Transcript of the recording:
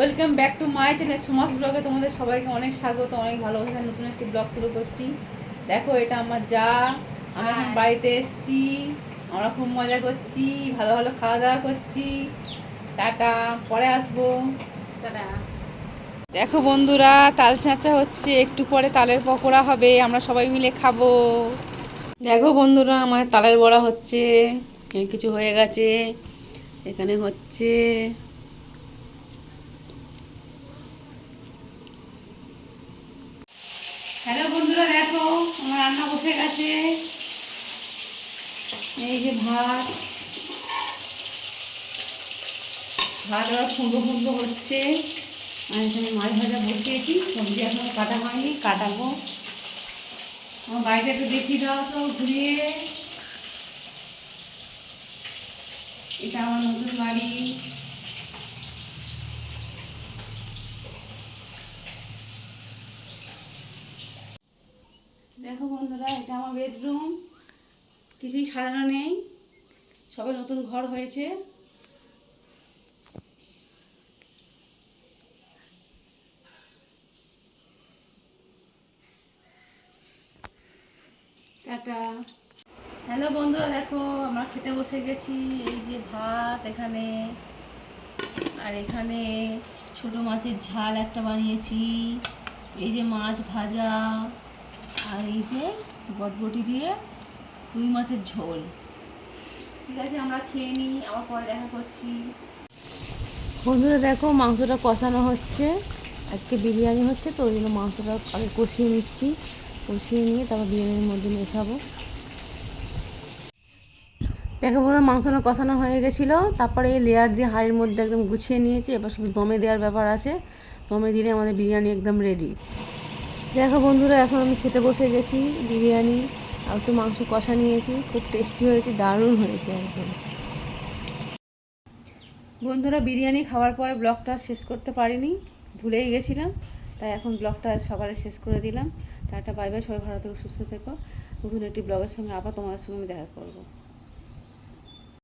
Welcome back to my channel Suma's ব্লগে তোমাদের সবাইকে অনেক স্বাগত অনেক ভালোবাসা নতুন একটি ব্লগ শুরু করছি। দেখো এটা আমার যা আমি এখন বাড়িতে এসেছি আমরা খুব মজা করছি ভালো ভালো খাওয়া দাওয়া করছি। টাটা পরে আসব। টাটা। দেখো বন্ধুরা তাল চাঁচা হচ্ছে একটু পরে তালের পকোড়া হবে আমরা সবাই মিলে খাব। দেখো বন্ধুরা আমার তালের বড়া হচ্ছে কিছু হয়ে গেছে এখানে হচ্ছে হ্যালো বন্ধুরা, দেখো আমার রান্না বসে গেছে। এই যে ভাত। ভাত আবার ফুলকো ফুলকো হচ্ছে। আর এখানে মাছ ভাজা বসিয়েছি, সবজি এখন কাটা হয়নি, কাটাবো। আমার বাড়িটা একটু দেখিয়ে দাও তো, ঘুরিয়ে। এটা আমার নতুন বাড়ি। দেখো বন্ধুরা, এটা আমার বেডরুম কিছুই সাজানো নেই। সবে নতুন ঘর হয়েছে। টাটা। হ্যালো বন্ধুরা, দেখো, আমরা খেতে বসে গেছি। এই যে ভাত এখানে। আর এখানে ছোট মাছের ঝাল একটা বানিয়েছি। এই যে মাছ ভাজা। আর এই যে বটবটি দিয়ে রুই মাছের ঝোল। ঠিক আছে, আমরা খেয়ে নিই, আবার পরে দেখা করছি। বন্ধুরা, দেখো মাংসটা কষানো হচ্ছে। আজকে বিরিয়ানি হচ্ছে, তো ওই জন্য মাংসটা আগে কষিয়ে নিচ্ছি। কষিয়ে নিয়ে তারপর বিরিয়ানির মধ্যে মেশাবো। দেখো বলে মাংসটা কষানো হয়ে গেছিল। তারপরে এই লেয়ার দিয়ে হাঁড়ির মধ্যে একদম গুছিয়ে নিয়েছি। এবার শুধু দমে দেওয়ার ব্যাপার আছে। দমে দিলে আমাদের বিরিয়ানি একদম রেডি দেখো বন্ধুরা, এখন আমি খেতে বসে গেছি, বিরিয়ানি আর একটু মাংস কষা নিয়েছি, খুব টেস্টি হয়েছে, দারুণ হয়েছে একদম। বন্ধুরা, বিরিয়ানি খাওয়ার পরে ব্লগটা শেষ করতে পারিনি, ভুলেই গেছিলাম, তাই এখন ব্লগটা সকালে শেষ করে দিলাম। টাটা, বাই বাই, সবাই ভালো থেকো, সুস্থ থেকো। নতুন একটি ব্লগের সঙ্গে আবার তোমাদের সঙ্গে আমি দেখা করব।